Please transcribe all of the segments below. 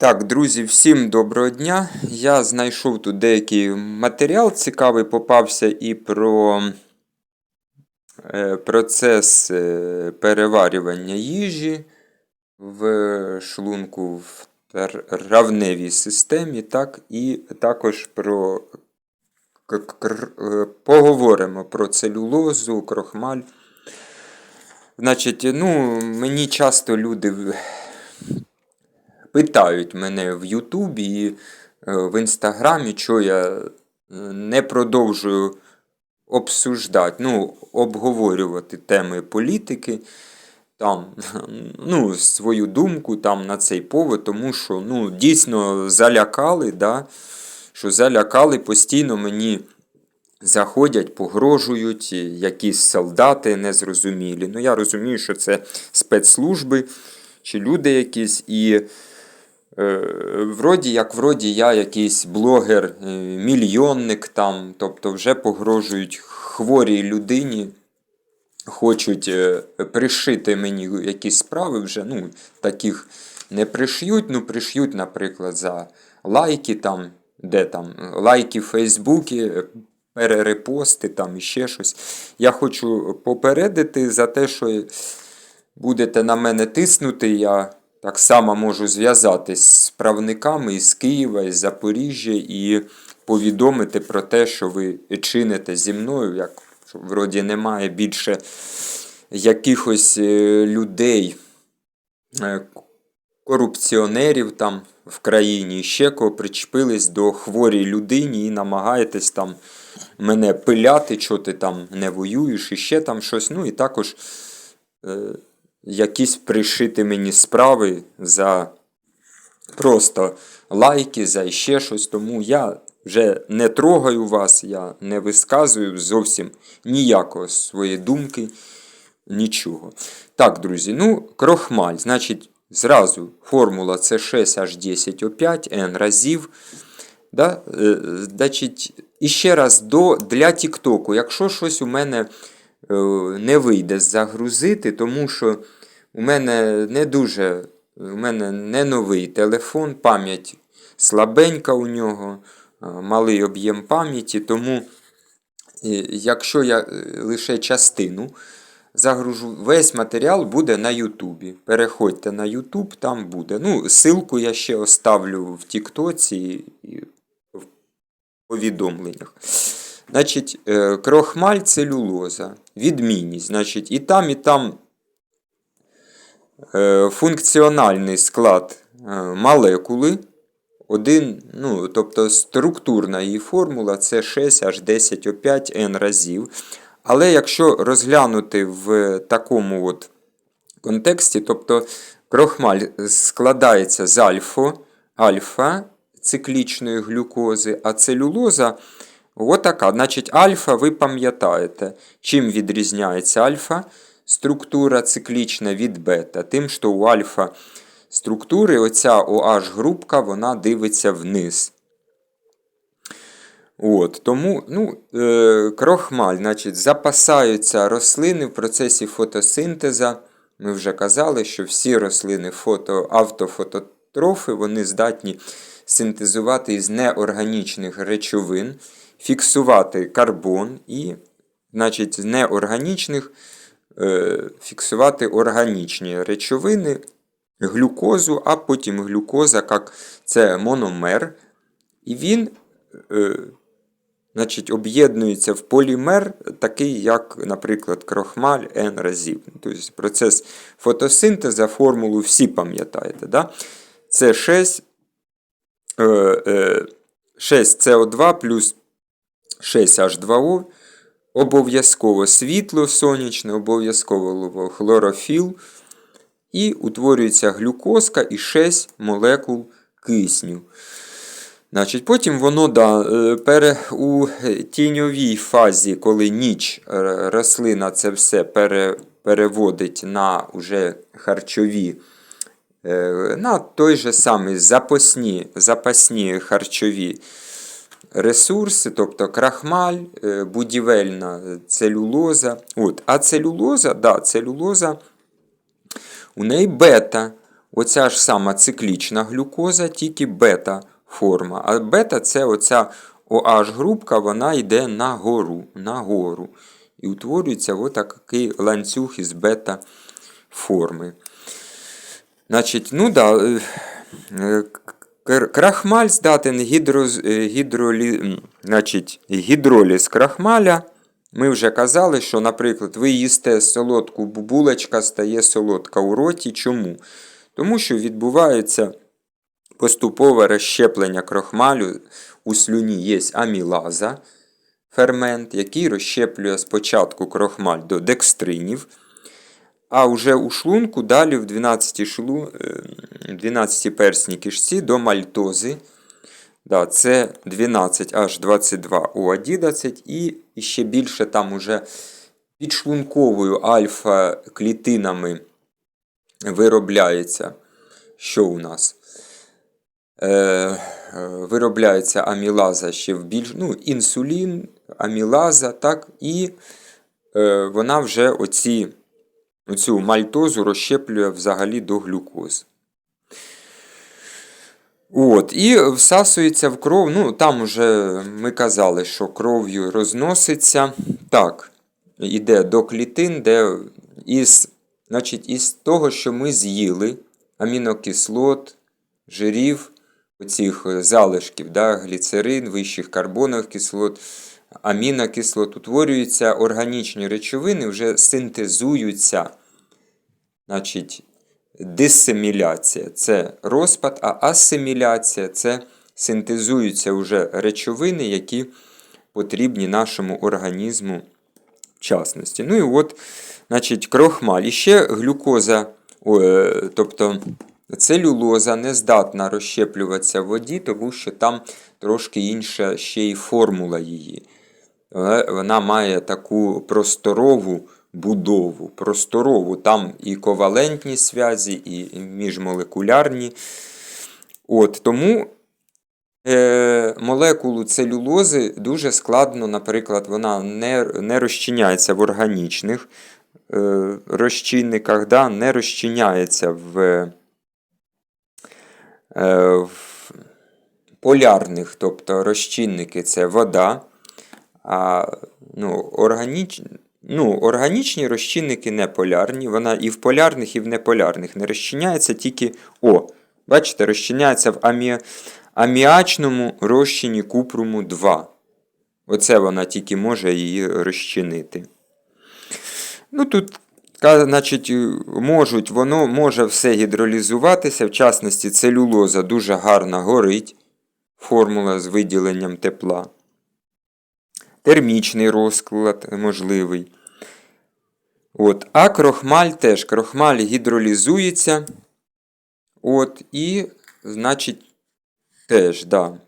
Так, друзі, всім доброго дня. Я знайшов тут деякий матеріал цікавий, попався і про е, процес е, переварювання їжі в шлунку в травневій системі, так, і також про е, поговоримо про целюлозу, крохмаль. Значить, ну, мені часто люди питають мене в Ютубі і е, в Інстаграмі, що я е, не продовжую обсуждати, ну, обговорювати теми політики, там, ну, свою думку там, на цей повод, тому що ну, дійсно залякали, да, що залякали постійно мені. Заходять, погрожують, якісь солдати незрозумілі. Ну, я розумію, що це спецслужби чи люди якісь. І вроді як вроді я якийсь блогер, е, мільйонник там, тобто вже погрожують хворій людині, хочуть е, пришити мені якісь справи вже, ну, таких не пришьють, ну пришьють, наприклад, за лайки там, де там, лайки в Фейсбуці, перерепости там і ще щось. Я хочу попередити за те, що будете на мене тиснути, я так само можу зв'язатись з правниками із Києва, із Запоріжжя і повідомити про те, що ви чините зі мною, як що вроді немає більше якихось е, людей, е, корупціонерів там в країні, ще кого причепились до хворій людині і намагаєтесь там мене пиляти, що ти там не воюєш, і ще там щось. Ну і також е, якісь пришити мені справи за просто лайки, за ще щось. Тому я вже не трогаю вас, я не висказую зовсім ніякого своєї думки, нічого. Так, друзі, ну, крохмаль, значить, зразу формула це 6H10O5, N разів. Да? Е, Значить, і ще раз до, для Тіктоку, якщо щось у мене е, не вийде загрузити, тому що у мене не дуже, у мене не новий телефон, пам'ять слабенька у нього, е, малий об'єм пам'яті, тому е, якщо я е, лише частину загружу, весь матеріал буде на Ютубі. Переходьте на Ютуб, там буде. Ну, ссылку я ще оставлю в Тіктоці і в повідомленнях. Значить, е, крохмаль целюлоза. Відмінність. Значить, і там, і там е, функціональний склад е, молекули. Один, ну, тобто структурна її формула це 6H10O5 N разів. Але якщо розглянути в такому от контексті, тобто крохмаль складається з альфа, альфа циклічної глюкози, а целюлоза отака. Значить, альфа, ви пам'ятаєте, чим відрізняється альфа структура циклічна від бета. Тим, що у альфа структури оця OH групка вона дивиться вниз. От, Тому ну, е, крохмаль значить, запасаються рослини в процесі фотосинтеза. Ми вже казали, що всі рослини фото, автофототрофи вони здатні синтезувати із неорганічних речовин, фіксувати карбон і значить, з неорганічних е, фіксувати органічні речовини, глюкозу, а потім глюкоза, як це мономер. І він е, значить, об'єднується в полімер, такий, як, наприклад, крохмаль N разів. Тобто процес фотосинтезу, формулу всі пам'ятаєте. Да? Це 6, е, е, 6CO2 плюс 6H2O. Обов'язково світло сонячне, обов'язково хлорофіл. І утворюється глюкозка і 6 молекул кисню. Значить, Потім воно да, е, пере, у тіньовій фазі, коли ніч е, рослина це все пере, переводить на уже харчові, е, на той же самий запасні, запасні харчові ресурси, тобто крахмаль, будівельна целюлоза. От. А целюлоза, да, целюлоза, у неї бета. оця ж сама циклічна глюкоза, тільки бета-форма. А бета це оця OH-групка, вона йде нагору, нагору. І утворюється отакий ланцюг із бета-форми. Значить, ну да, е, е, крахмаль здатен гідроз, е, гідролі, значить, гідроліз крахмаля. Ми вже казали, що, наприклад, ви їсте солодку бу- булочка стає солодка у роті. Чому? Тому що відбувається поступове розщеплення крохмалю. У слюні є амілаза, фермент, який розщеплює спочатку крохмаль до декстринів, а вже у шлунку далі в 12 шлу, е, 12 персній кишці до мальтози. Да, це 12H22O11 і ще більше там уже підшлунковою альфа-клітинами виробляється. Що у нас? Е, е, виробляється амілаза ще в більш. Ну, інсулін, амілаза, так, і е, вона вже оці, оцю мальтозу розщеплює взагалі до глюкози. От, і всасується в кров. Ну, там вже ми казали, що кров'ю розноситься. Так, іде до клітин, де із, значить, із того, що ми з'їли, амінокислот, жирів, оцих залишків, да, гліцерин, вищих карбонових кислот, амінокислот, утворюються органічні речовини, вже синтезуються. Значить, дисеміляція це розпад, а асиміляція це синтезуються вже речовини, які потрібні нашому організму в частності. Ну і от, значить, крохмаль. І ще глюкоза, о, е, тобто целюлоза не здатна розщеплюватися в воді, тому що там трошки інша ще й формула її. Вона- має таку просторову будову. Просторову, там і ковалентні зв'язі, і міжмолекулярні. От, тому е, молекулу целюлози дуже складно, наприклад, вона не, не розчиняється в органічних е, розчинниках, да, не розчиняється в, е, в полярних, тобто розчинники це вода. А ну, органіч... ну, органічні розчинники не полярні. Вона і в полярних, і в неполярних не розчиняється тільки О. Бачите, розчиняється в амі... аміачному розчині купруму 2. Оце вона тільки може її розчинити. Ну, тут, значить, можуть, воно може все гідролізуватися, в частності целюлоза дуже гарно горить. Формула з виділенням тепла термічний розклад можливий. От. А крохмаль теж. Крохмаль гідролізується. От, і, значить, теж, да.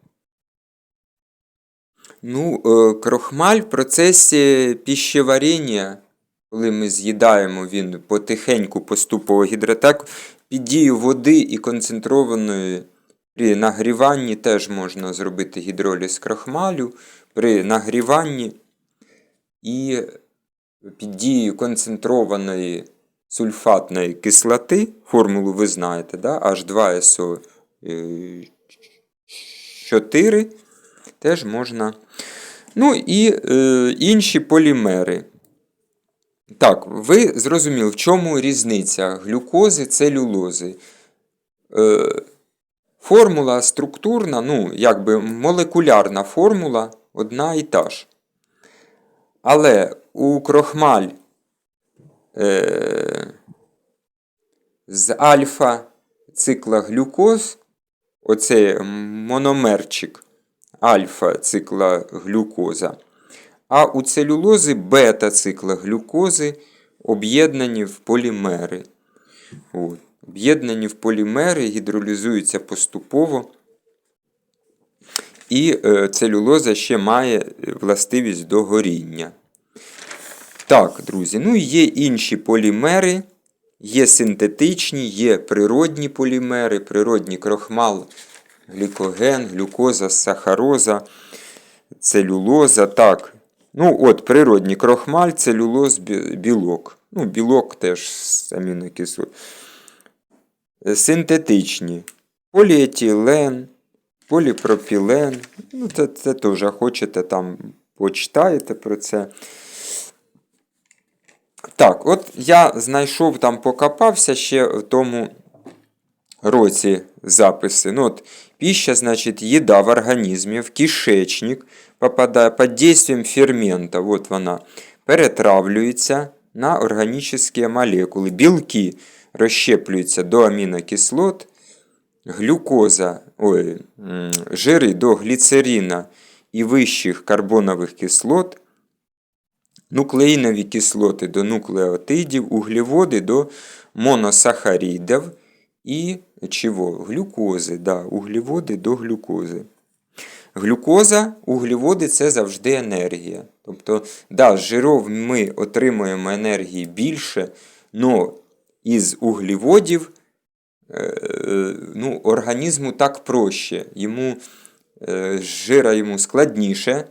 Ну, е, крохмаль в процесі піщеваріння, коли ми з'їдаємо, він потихеньку поступово гідратак, під дією води і концентрованої при нагріванні теж можна зробити гідроліз крохмалю при нагріванні і під дією концентрованої сульфатної кислоти, формулу ви знаєте, да? H2SO4 теж можна. Ну і е, інші полімери. Так, ви зрозуміли, в чому різниця глюкози, целюлози. Е, формула структурна, ну, якби молекулярна формула одна і та ж. Але у крохмаль е, з альфа цикла глюкоз, оцей мономерчик альфа цикла глюкоза, а у целюлози бета цикла глюкози об'єднані в полімери. Об'єднані в полімери, гідролізуються поступово. І е, целюлоза ще має властивість до горіння. Так, друзі, ну і є інші полімери, є синтетичні, є природні полімери, природні крохмал, глікоген, глюкоза, сахароза, целюлоза. Так. Ну, от, природні крохмаль, целюлоз, білок. Ну, білок теж з амінокислот. е, синтетичні. Поліетилен, поліпропілен. Ну, це, це теж хочете там почитаєте про це. Так, от я знайшов там, покопався ще в тому році записи. Ну, от, пища, значит, еда в организме, в кишечник попадає під дійством фермента, от вона, перетравлюється на органічні молекули. Білки розщеплюються до амінокислот, глюкоза, ой, жири до гліцерина і вищих карбонових кислот, нуклеїнові кислоти до нуклеотидів, углеводи до моносахаридів і чого? Глюкози, да, углеводи до глюкози. Глюкоза, углеводи це завжди енергія. Тобто, да, з жиров ми отримуємо енергії більше, але із углеводів ну, організму так проще. Йому е, з жира йому складніше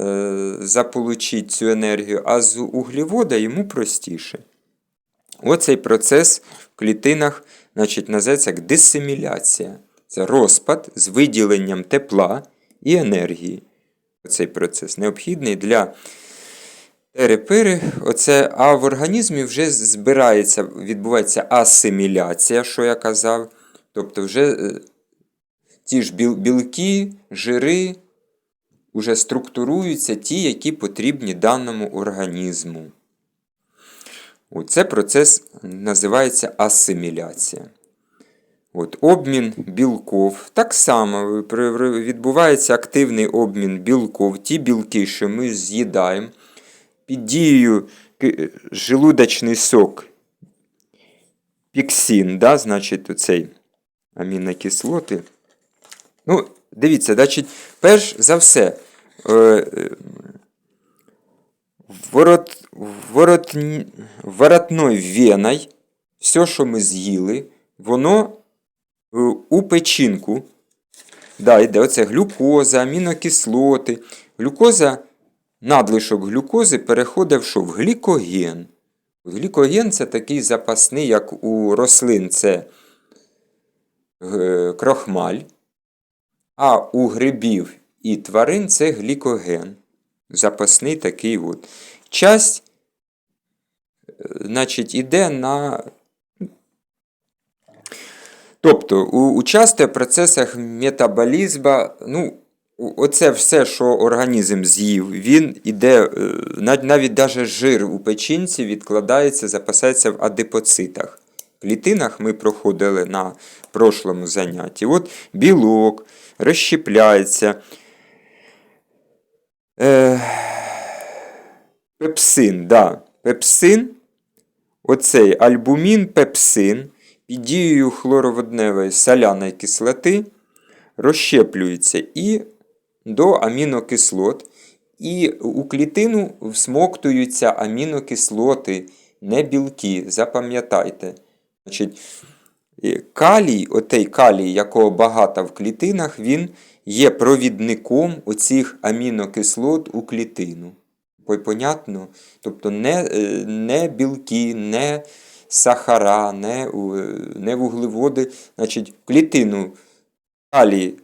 е, заполучити цю енергію, а з углевода йому простіше. Оцей процес в клітинах значить, називається як дисиміляція. Це розпад з виділенням тепла і енергії. Оцей процес необхідний для терепири. Оце, а в організмі вже збирається, відбувається асиміляція, що я казав. Тобто вже е, ті ж білки, жири вже структуруються ті, які потрібні даному організму. Це процес називається асиміляція. От, Обмін білков. Так само відбувається активний обмін білков. Ті білки, що ми з'їдаємо, під дією желудочний сок піксин, да, значить, оцей амінокислоти. Ну, дивіться, значить, перш за все, е, ворот, ворот, воротной веной, все, що ми з'їли, воно е, у печінку. Да, йде оце глюкоза, амінокислоти. Глюкоза, надлишок глюкози переходить в що? В глікоген. Глікоген це такий запасний, як у рослин, це е, крохмаль. А у грибів і тварин це глікоген. Запасний такий от. Часть, е, значить, іде на. Тобто, у, участвує в процесах метаболізму, ну, оце все, що організм з'їв, він іде, е, нав- навіть даже жир у печінці відкладається, запасається в адипоцитах. Клітинах ми проходили на прошлому занятті. От білок розщепляється. Е, пепсин, да. Пепсин, оцей альбумін, пепсин під дією хлороводневої соляної кислоти розщеплюється і до амінокислот. І у клітину всмоктуються амінокислоти, не білки. Запам'ятайте. Значить, е, калій, отей калій, якого багато в клітинах, він є провідником оцих амінокислот у клітину. Понятно? Тобто не, е, не білки, не сахара, не, не вуглеводи. Значить, клітину калій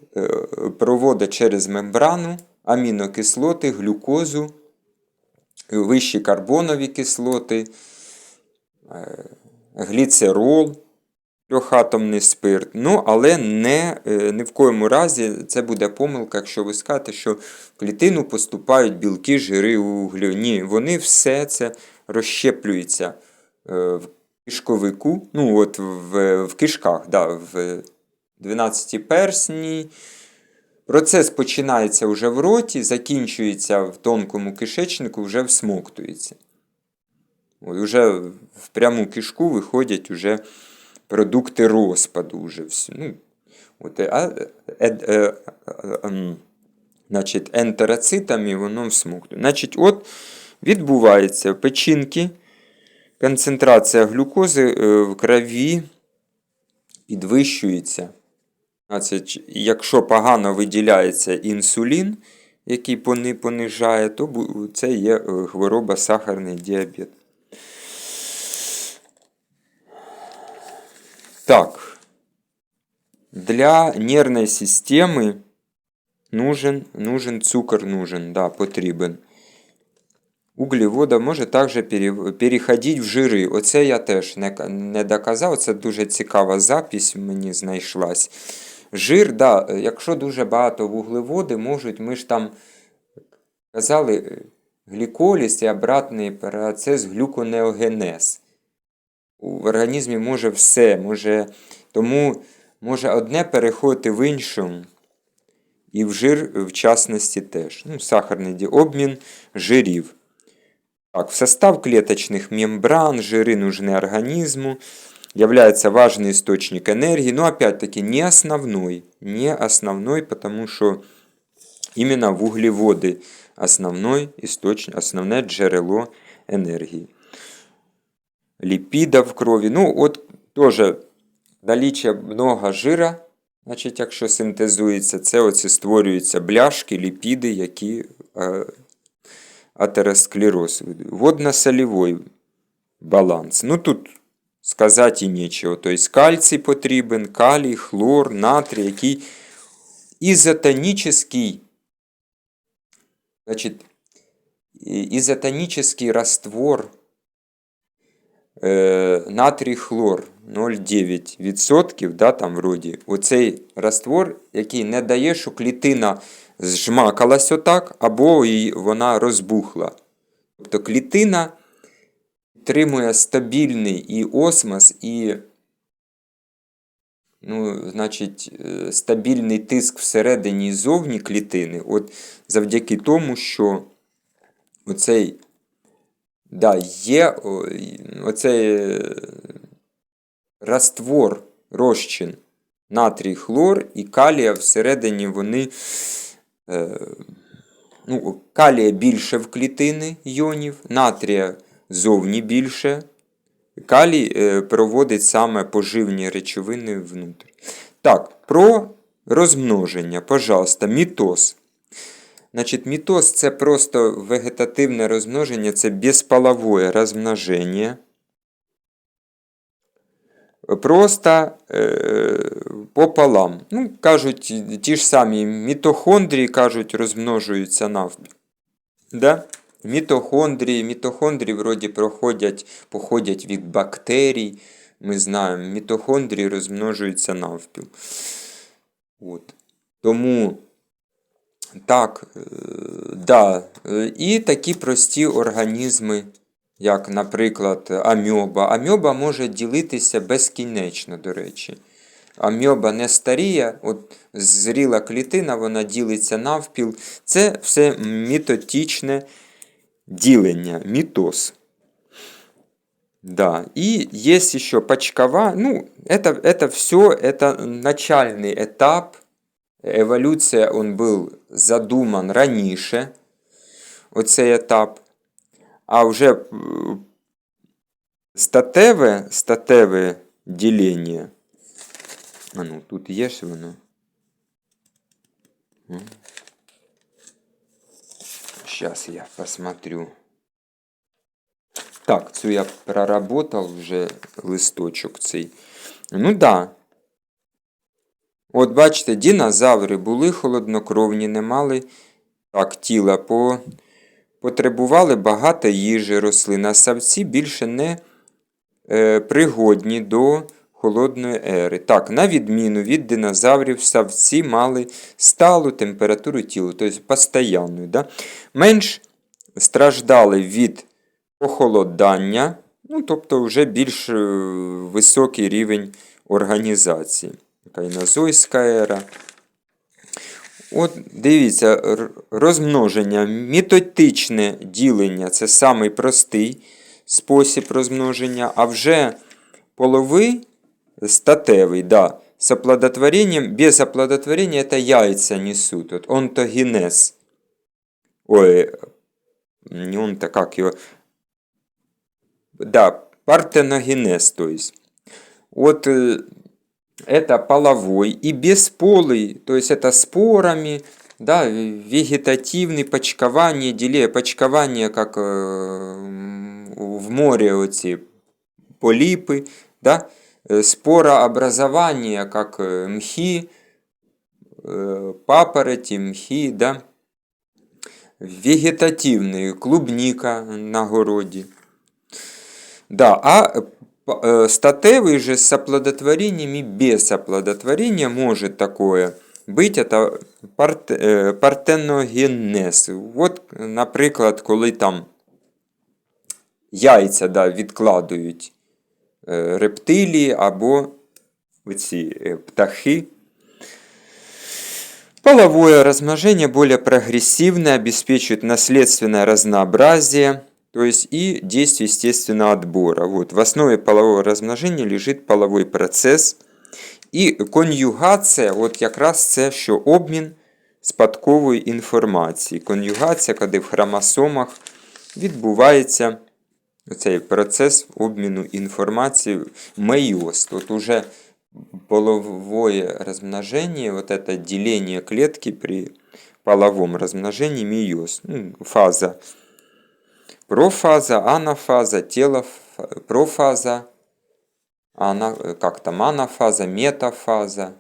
проводить через мембрану, амінокислоти, глюкозу, е, вищі карбонові кислоти, е, гліцерол, трьохатомний спирт. Ну, але не, е, ні в коєму разі це буде помилка, якщо ви скажете, що в клітину поступають білки, жири, углю. Ні, вони все це розщеплюються е, в кишковику, ну от в, в кишках, да, в 12 персні. Процес починається вже в роті, закінчується в тонкому кишечнику, вже всмоктується. От, уже в пряму кишку виходять уже продукти розпаду. Вже всі. Ну, от, а, е, е, е, ем, значить, ентероцитами воно всмоктує. Значить, от відбувається в печінки концентрація глюкози е, в крові підвищується. Якщо погано виділяється інсулін, який пони- понижає, то це є е, хвороба сахарний діабет. Так. Для нервной системы нужен, нужен цукор, нужен, да, потрібен. Углевода може також переходити в жири. Оце я теж не доказав. Це дуже цікава запись мені знайшлась. Жир, да, якщо дуже багато вуглеводи, можуть, ми ж там казали, е, гліколіз і обратний процес глюконеогенез. У- В організмі може все, може, тому може одне переходити в іншому. І в жир, в частності, теж. Ну, сахарний ді- обмін жирів. Так, в состав клеточных мембран жиры нужны организму, является важный источник энергии, но опять-таки не основной, не основной, потому что именно в углеводы основной источник, основное джерело энергии. Липидов в крові. Ну, от теж наліччя много жира, значить, якщо синтезується, це оці створюються бляшки, ліпіди, які е, атеросклероз. Водно-солевой баланс. Ну тут сказати і нічого. Тобто кальцій потрібен, калій, хлор, натрій, який ізотонічний, значить, ізотонічний раствор е, натрій хлор 0,9%, да, там вроді. Оцей раствор, який не дає, що клітина зжмакалась отак, або і вона розбухла. Тобто клітина підтримує стабільний і осмос, і ну, значить, е, стабільний тиск всередині і зовні клітини, от завдяки тому, що оцей да, є оцей е, раствор, розчин натрій хлор і калія всередині вони. Е, ну, калія більше в клітини йонів, натрія зовні більше. Калій е, проводить саме поживні речовини внутрі. Так, про розмноження, пожалуйста, мітоз. Значить, мітоз це просто вегетативне розмноження, це безполовое розмноження. Просто е, пополам. Ну, кажуть, ті ж самі мітохондрії, кажуть, розмножуються навпіл. Да? Мітохондрії, мітохондрії вроді проходять, походять від бактерій. Ми знаємо, мітохондрії розмножуються навпіл. От. Тому так, е, да. І такі прості організми, як, наприклад, амьоба. Амьоба може ділитися безкінечно, до речі. Амьоба не старіє, от зріла клітина, вона ділиться навпіл. Це все мітотічне ділення, мітоз. Да. И есть еще почкова. Ну, это, это все, это начальный этап. Еволюція он був задуман раніше, оцей етап. А вже е, статеве, статеве ділення. А ну, тут є ж воно. Сейчас я посмотрю. Так, цю я проработал вже листочок цей. Ну да. От бачите, динозаври були холоднокровні, не мали так, тіла, по... потребували багато їжі рослин, а савці більше не е, пригодні до холодної ери. Так, на відміну від динозаврів, савці мали сталу температуру тіла, тобто постійну. Да? Менш страждали від похолодання, ну, тобто вже більш е, високий рівень організації. Кайнозойська ера. От дивіться, розмноження, мітотичне ділення це самий простий спосіб розмноження, а вже половий статевий, да, з оплодотворением, без оплодотворения это яйца несут. Вот онтогенез. Ой, не он то как его. Да, партеногенез, то есть. Вот это половой и бесполый, то есть это спорами, да, вегетативный, почкование, деле, почкование, как э, в море эти полипы, да, э, спорообразование, как э, мхи, э, папороти, мхи, да, вегетативный, клубника на городе. Да, а э, статевый же с оплодотворением и без оплодотворения может такое быть. Это парт, э, партеногенез. От, наприклад, коли там яйця да, відкладують е, рептилії або оці е, птахи. Половое размножение более прогрессивное, обеспечивает наследственное разнообразие, то есть и действие естественного отбора. Вот. В основе полового размножения лежит половой процесс. І конюгація, от якраз це, що обмін спадкової інформації. Конюгація, коли в хромосомах відбувається цей процес обміну інформації мейоз. Тут уже половое размножение, вот это деление клетки при половом размножении мейоз. Ну, фаза профаза, анафаза, тело, профаза, ана, как там, анафаза, метафаза,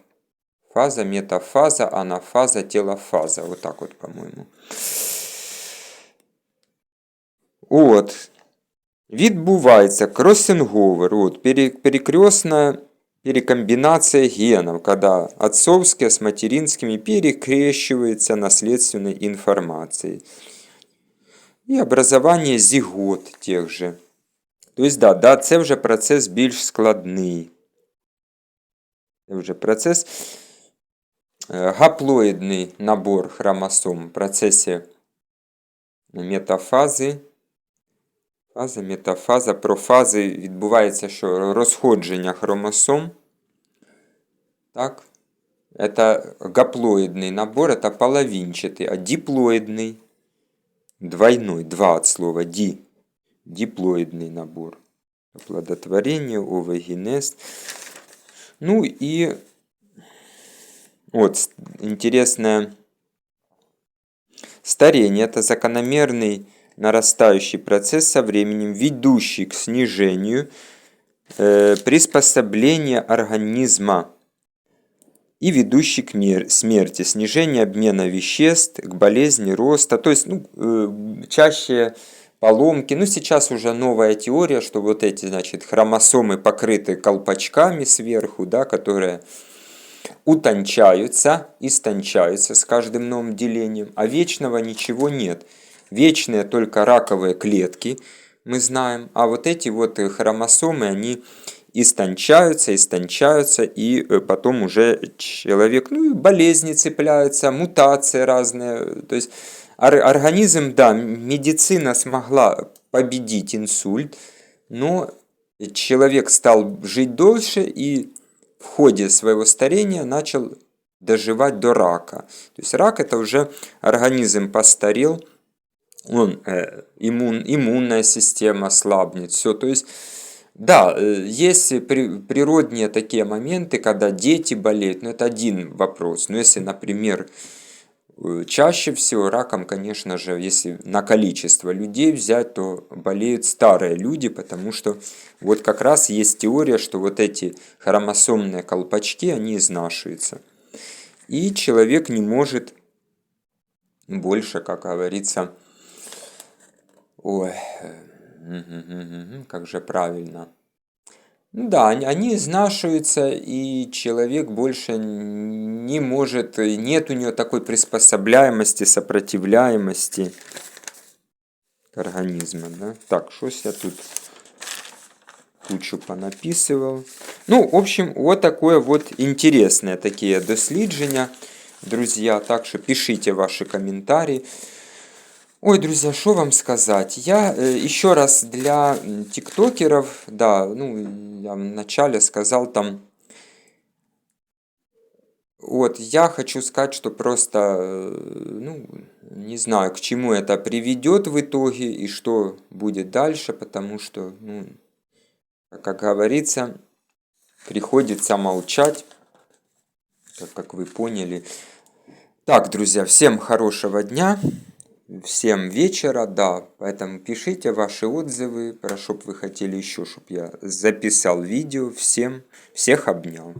фаза, метафаза, анафаза, телофаза. Вот так вот, по-моему. От. Відбувається кросинговер, от, перекрестная перекомбинация генов, когда отцовские с материнскими перекрещиваются наследственной информацией. И образование зигот тех же. То есть, да, да, це вже процес більш складний. Це вже процес гаплоїдний набор хромосом в процесі метафази. Фаза, метафаза, профази відбувається що розходження хромосом. Так. Это гаплоидный набор, это половинчатый, а диплоидный, двойной, два от слова ди, диплоидный набор. Оплодотворение, овогенез. Ну и вот интересное старение. Это закономерный нарастающий процесс со временем, ведущий к снижению э, приспособления организма и ведущий к смерти, снижение обмена веществ, к болезни роста, то есть ну, э, чаще поломки. Ну, сейчас уже новая теория, что вот эти, значит, хромосомы покрыты колпачками сверху, да, которые утончаются, истончаются с каждым новым делением, а вечного ничего нет. Вечные только раковые клетки, мы знаем, а вот эти вот хромосомы, они истончаются, истончаются, и э, потом уже человек, ну, болезни цепляются, мутации разные, то есть организм, да, медицина смогла победить инсульт, но человек стал жить дольше и в ходе своего старения начал доживать до рака. То есть рак это уже организм постарел, он, э, иммун, иммунная система слабнет, все. То есть, да, э, есть при, природные такие моменты, когда дети болеют, но это один вопрос. Но если, например, э, чаще всего раком, конечно же, если на количество людей взять, то болеют старые люди, потому что вот как раз есть теория, что вот эти хромосомные колпачки, они изнашиваются. И человек не может больше, как говорится, Ой, как же правильно. Ну да, они изнашиваются, и человек больше не может, нет у него такой приспособляемости, сопротивляемости к организму. Да? Так, что я тут кучу понаписывал. Ну, в общем, вот такое вот интересные такие дослідження, друзья. Так что пишите ваши комментарии. Ой, друзья, что вам сказать? Я э, еще раз для тиктокеров, да, ну, я в начале сказал там, вот, я хочу сказать, что просто, э, ну, не знаю, к чему это приведет в итоге и что будет дальше, потому что, ну, как говорится, приходится молчать, как, как вы поняли. Так, друзья, всем хорошего дня. в 7 вечера, да. Поэтому пишите ваши отзывы, про что бы вы хотели еще, чтобы я записал видео. Всем, всех обнял.